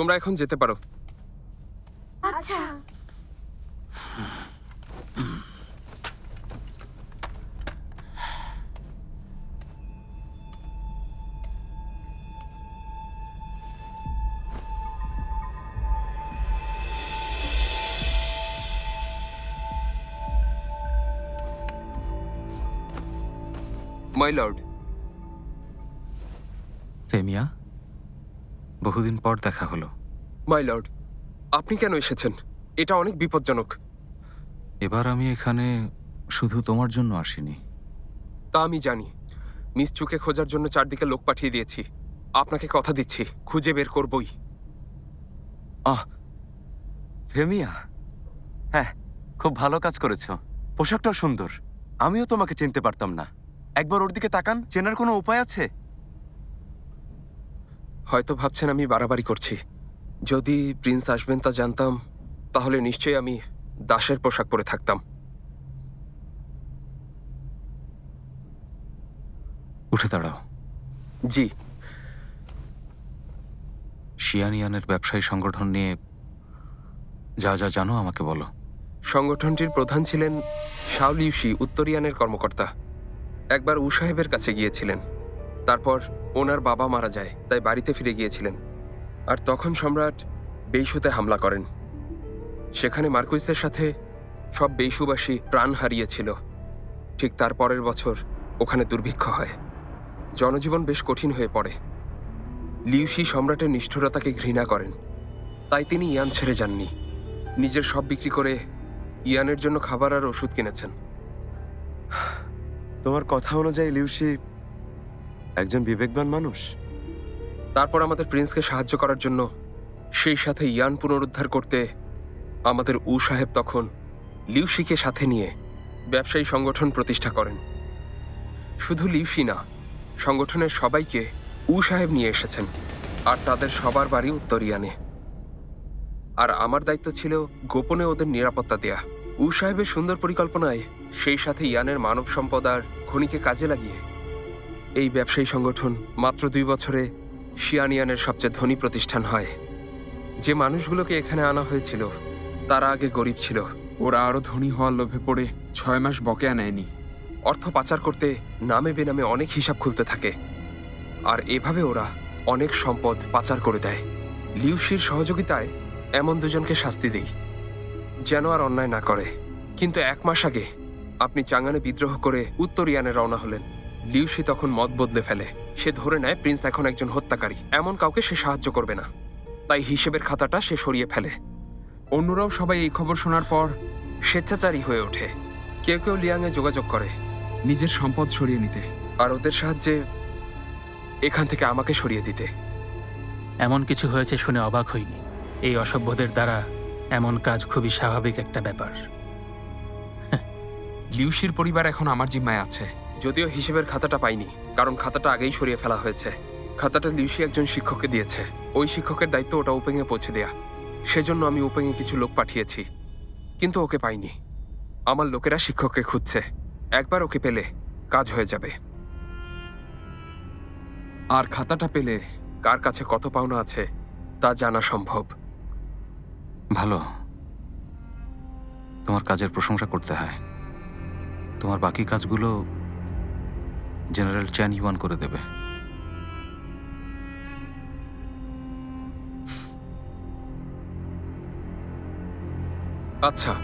তোমরা এখন যেতে পারো। আচ্ছা। মাই লর্ড ফেমিয়া? বহুদিন পর দেখা হলো। মাই লর্ড আপনি কেন এসেছেন? এটা অনেক বিপজ্জনক। এবার আমি এখানে শুধু তোমার জন্য আসিনি। তা আমি জানি। মিস চুকে খোঁজার জন্য চারদিকে লোক পাঠিয়ে দিয়েছি। আপনাকে কথা দিচ্ছি খুঁজে বের করবই। আহ ফেমিয়া। হ্যাঁ খুব ভালো কাজ করেছ। পোশাকটাও সুন্দর। আমিও তোমাকে চিনতে পারতাম না। একবার ওর দিকে তাকান চেনার কোনো উপায় আছে? হয়তো ভাবছেন আমি বাড়াবাড়ি করছি। যদি প্রিন্স আসবেন তা জানতাম তাহলে নিশ্চয়ই আমি দাসের পোশাক পরে থাকতাম। উঠে দাঁড়াও। জি। শিয়ানিয়ানের ব্যবসায়ী সংগঠন নিয়ে যা যা জানো আমাকে বলো। সংগঠনটির প্রধান ছিলেন শাওলিউসি উত্তরিয়ানের কর্মকর্তা। একবার উ সাহেবের কাছে গিয়েছিলেন। তারপর ওনার বাবা মারা যায়, তাই বাড়িতে ফিরে গিয়েছিলেন। আর তখন সম্রাট বেইসুতে হামলা করেন। সেখানে মার্কুইসের সাথে সব বেইসুবাসী প্রাণ হারিয়েছিল। ঠিক তার পরের বছর ওখানে দুর্ভিক্ষ হয়। জনজীবন বেশ কঠিন হয়ে পড়ে। লিউসি সম্রাটের নিষ্ঠুরতাকে ঘৃণা করেন। তাই তিনি ইয়ান ছেড়ে যাননি। নিজের সব বিক্রি করে ইয়ানের জন্য খাবার আর ওষুধ কিনেছেন। তোমার কথা অনুযায়ী লিউসি একজন বিবেকবান মানুষ? তারপর আমাদের প্রিন্সকে সাহায্য করার জন্য সেই সাথে ইয়ান পুনরুদ্ধার করতে আমাদের উ সাহেব তখন লিউসিকে সাথে নিয়ে ব্যবসায়ী সংগঠন প্রতিষ্ঠা করেন। শুধু লিউসি না, সংগঠনের সবাইকে উ সাহেব নিয়ে এসেছেন আর তাদের সবার বাড়ি উত্তর ইয়ানে। আর আমার দায়িত্ব ছিল গোপনে ওদের নিরাপত্তা দেয়া। উ সাহেবের সুন্দর পরিকল্পনায় সেই সাথে ইয়ানের মানব সম্পদ আর খনিকে কাজে লাগিয়ে এই ব্যবসায়ী সংগঠন মাত্র দুই বছরে শিয়ানিয়ানের সবচেয়ে ধনী প্রতিষ্ঠান হয়। যে মানুষগুলোকে এখানে আনা হয়েছিল তারা আগে গরিব ছিল। ওরা আরও ধনী হওয়ার লোভে পড়ে ছয় মাস বকেয়া নেয়নি। অর্থ পাচার করতে নামে বেনামে অনেক হিসাব খুলতে থাকে। আর এভাবে ওরা অনেক সম্পদ পাচার করে দেয়। লিউসির সহযোগিতায় এমন দুজনকে শাস্তি দেই যেন আর অন্যায় না করে। কিন্তু এক মাস আগে আপনি চাঙ্গানে বিদ্রোহ করে উত্তর ইয়ানে রওনা হলেন। লিউসি তখন মত বদলে ফেলে। সে ধরে নেয় প্রিন্স এখন একজন হত্যাকারী। এমন কাউকে সে সাহায্য করবে না। তাই হিসেবের খাতাটা সে সরিয়ে ফেলে। অন্যরাও সবাই এই খবর শোনার পর স্বেচ্ছাচারী হয়ে ওঠে। কেউ কেউ লিয়াংয়ে যোগাযোগ করে নিজের সম্পদ সরিয়ে নিতে। আর ওদের সাহায্যে এখান থেকে আমাকে সরিয়ে দিতে। এমন কিছু হয়েছে শুনে অবাক হইনি। এই অসভ্যদের দ্বারা এমন কাজ খুবই স্বাভাবিক একটা ব্যাপার। লিউসির পরিবার এখন আমার জিম্মায় আছে। যদিও হিসেবের খাতাটা পাইনি, কারণ খাতাটা আগেই সরিয়ে ফেলা হয়েছে। খাতাটা লিউসি একজন শিক্ষককে দিয়েছে। ওই শিক্ষকের দায়িত্ব ওটা ওপেংয়ে পৌঁছে দেয়া। সেজন্য আমি ওপেংয়ে কিছু লোক পাঠিয়েছি। কিন্তু ওকে পাইনি। আমার লোকেরা শিক্ষককে খুঁজছে। একবার ওকে পেলে কাজ হয়ে যাবে। আর খাতাটা পেলে কার কাছে কত পাওনা আছে, তা জানা সম্ভব। ভালো। তোমার কাজের প্রশংসা করতে হয়। তোমার বাকি কাজগুলো জেনারেল চ্যান ইউয়ান করে দেবে। আচ্ছা।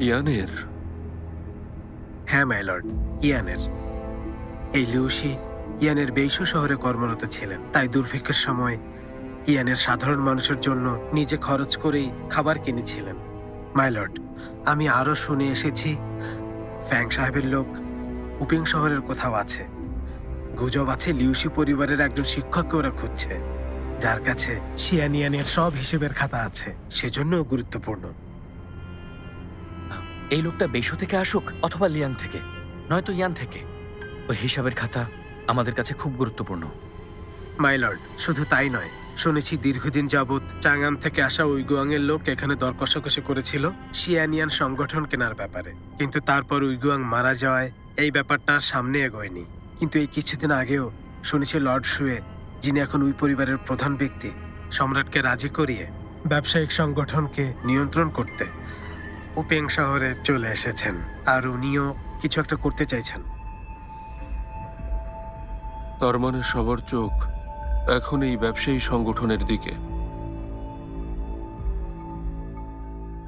ইয়ানের? হ্যাঁ মাইলর্ড ইয়ানের। এই লিউসি ইয়ানের বেইসু শহরে কর্মরত ছিলেন। তাই দুর্ভিক্ষের সময় ইয়ানের সাধারণ মানুষের জন্য নিজে খরচ করেই খাবার কিনেছিলেন। মাইলর্ড আমি আরও শুনে এসেছি ফ্যাং সাহেবের লোক উপিং শহরের কোথাও আছে। গুজব আছে লিউসি পরিবারের একজন শিক্ষককে ওরা খুঁজছে যার কাছে শিয়ানিয়ানের সব হিসেবের খাতা আছে সেজন্য গুরুত্বপূর্ণ। এই লোকটা বেশু থেকে আসুক অথবা লিয়াং থেকে নয়তো ইয়ান থেকে ওই হিসাবের খাতা আমাদের কাছে খুব গুরুত্বপূর্ণ। মাইলর্ড শুধু তাই নয় শুনেছি দীর্ঘদিন যাবৎ চাঙ্গান থেকে আসা উইগুয়াংয়ের লোক এখানে দর কষাকষি করেছিল শিয়ানিয়ান সংগঠন কেনার ব্যাপারে। কিন্তু তারপর উইগুয়াং মারা যাওয়ায় এই ব্যাপারটা সামনে এগোয়নি। কিন্তু এই কিছুদিন আগেও শুনেছি লর্ড শুয়ে, যিনি এখন ওই পরিবারের প্রধান ব্যক্তি, সম্রাটকে রাজি করিয়ে ব্যবসায়িক সংগঠনকে নিয়ন্ত্রণ করতে উপেং শহরে চলে এসেছেন। আর উনিও কিছু একটা করতে চাইছেন। তার মানে সবার চোখ এখন এই ব্যবসায়ী সংগঠনের দিকে।